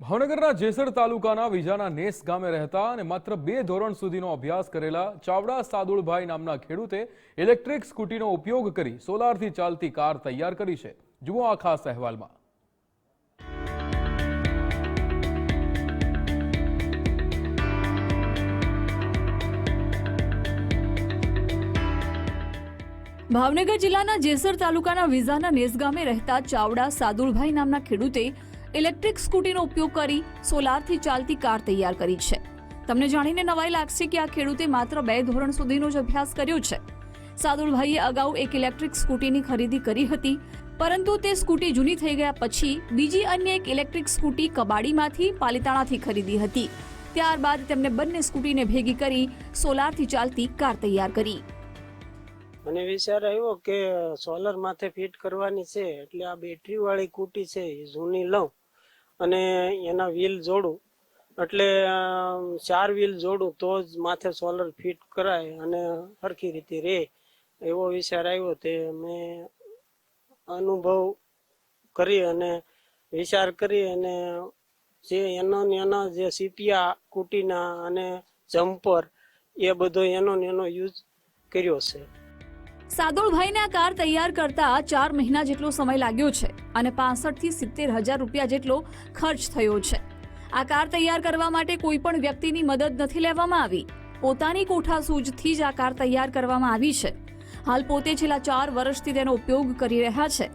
ભાવનગરના જેસર તાલુકાના વિજાના નેસ ગામે રહેતા અને માત્ર બે ધોરણ સુધીનો અભ્યાસ કરેલા ચાવડા સાદુળભાઈ નામના ખેડૂતે ઇલેક્ટ્રિક સ્કૂટીનો ઉપયોગ કરી સોલારથી ચાલતી કાર તૈયાર કરી છે. જુઓ આ ખાસ અહેવાલમાં. ભાવનગર જિલ્લાના જેસર તાલુકાના વિઝાના નેસ ગામે રહેતા ચાવડા સાદુલભાઈ નામના ખેડૂતે ઇલેક્ટ્રિક સ્કૂટીનો ઉપયોગ કરી સોલારથી ચાલતી કાર તૈયાર કરી છે. તમને જાણીને નવાઈ લાગશે કે આ ખેડૂતે માત્ર બે ધોરણ સુધીનો જ અભ્યાસ કર્યો છે. સાદુલભાઈએ અગાઉ એક ઇલેક્ટ્રિક સ્કૂટીની ખરીદી કરી હતી, પરંતુ તે સ્કૂટી જૂની થઈ ગયા પછી બીજી અન્ય એક ઇલેક્ટ્રિક સ્કૂટી કબાડીમાંથી પાલિતાણાથી ખરીદી હતી. ત્યારબાદ તેમણે બંને સ્કૂટીને ભેગી કરી સોલારથી ચાલતી કાર તૈયાર કરી. મને વિચાર આવ્યો કે સોલર માથે ફિટ કરવાની છે, એટલે આ બેટરી વાળી કુટી છે, એ જૂની લઉં. અને એના વ્હીલ જોડું. એટલે ચાર વ્હીલ જોડું તો જ માથે સોલર ફિટ કરાય અને સરખી રીતે રહે. એવો વિચાર આવ્યો તે મેં અનુભવ કરી અને વિચાર કરી અને જે એનો ને એનો જે સીપિયા કુટીના અને જમ્પર એ બધો એનો ને એનો યુઝ કર્યો છે. સાદોળભાઈને આ કાર તૈયાર કરતા ચાર મહિના જેટલો સમય લાગ્યો છે અને પાસઠથી સિત્તેર હજાર રૂપિયા જેટલો ખર્ચ થયો છે. આ કાર તૈયાર કરવા માટે કોઈ પણ વ્યક્તિની મદદ નથી લેવામાં આવી. પોતાની કોઠાસૂઝથી જ આ કાર તૈયાર કરવામાં આવી છે. હાલ પોતે છેલ્લા ચાર વર્ષથી તેનો ઉપયોગ કરી રહ્યા છે.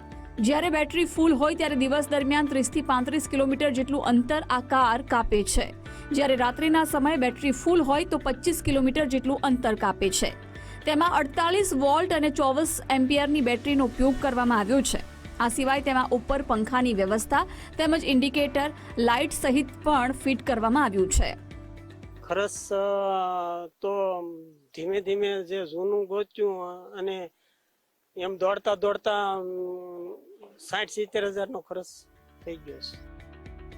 જ્યારે બેટરી ફૂલ હોય ત્યારે દિવસ દરમિયાન ત્રીસથી પાંત્રીસ કિલોમીટર જેટલું અંતર આ કાર કાપે છે. જ્યારે રાત્રિના સમયે બેટરી ફૂલ હોય તો પચીસ કિલોમીટર જેટલું અંતર કાપે છે. તેમાં અડતાલીસ વોલ્ટ અને ચોવીસ એમ્પિયરની બેટરીનો ઉપયોગ કરવામાં આવ્યો છે. આ સિવાય તેમાં ઉપર પંખાની વ્યવસ્થા તેમજ ઇન્ડિકેટર, લાઇટ સહિત પણ ફિટ કરવામાં આવ્યું છે. ખરસ તો ધીમે ધીમે જે જૂનું ગોચ્યું અને એમ દોડતા દોડતા સાઠ સિત્તેર હજારનો ખર્ચ થઈ ગયો છે.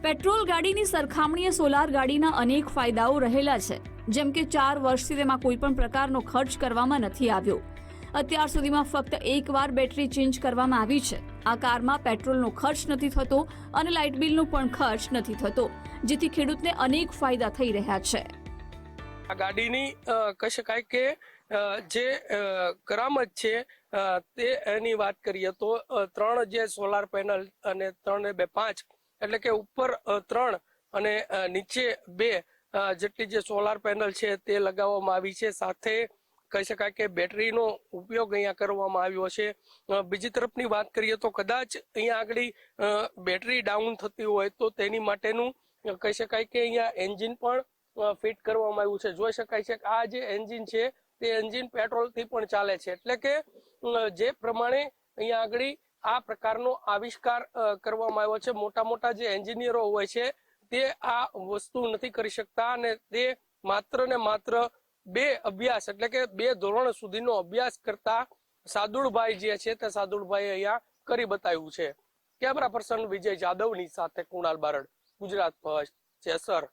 પેટ્રોલ ગાડીની સરખામણીએ સોલાર ગાડીના અનેક ફાયદાઓ રહેલા છે. જેમ કે ચાર વર્ષથી તેમાં કોઈ પણ પ્રકારનો ખર્ચ કરવામાં નથી આવ્યો. અત્યાર સુધીમાં ફક્ત એકવાર બેટરી ચેન્જ કરવામાં આવી છે. આ કારમાં પેટ્રોલનો ખર્ચ નથી થતો અને લાઇટ બિલનો પણ ખર્ચ નથી થતો, જેથી ખેડૂતને અનેક ફાયદા થઈ રહ્યા છે. આ ગાડીની કહી શકાય કે જે કરામત છે તે એની વાત કરીએ તો ત્રણ જે સોલાર પેનલ અને ત્રણ બે પાંચ એટલે કે ઉપર ત્રણ અને નીચે બે જેટલી જે સોલાર પેનલ છે તે લગાવવામાં આવી છે. સાથે કહી શકાય કે બેટરીનો ઉપયોગ અહીંયા કરવામાં આવ્યો છે. બીજી તરફની વાત કરીએ તો કદાચ અહીંયા આગળ બેટરી ડાઉન થતી હોય તો તેની માટેનું કહી શકાય કે અહીંયા એન્જિન પણ ફિટ કરવામાં આવ્યું છે. જોઈ શકાય છે કે આ જે એન્જિન છે તે એન્જિન પેટ્રોલથી પણ ચાલે છે. એટલે કે જે પ્રમાણે અહીંયા આગળ આ પ્રકારનો આવિષ્કાર કરવામાં આવ્યો છે. મોટા મોટા જે એન્જિનિયરો હોય છે, તે આ વસ્તુ નથી કરી શકતા અને તે માત્ર ને માત્ર બે અભ્યાસ, એટલે કે બે ધોરણ સુધીનો અભ્યાસ કરતા સાદુળભાઈ જે છે, તે સાદુળભાઈ અહીંયા કરી બતાવ્યું છે. કેમેરા પર્સન વિજય જાદવની સાથે કુણાલ બારડ, ગુજરાત ફર્સ્ટ. જેસર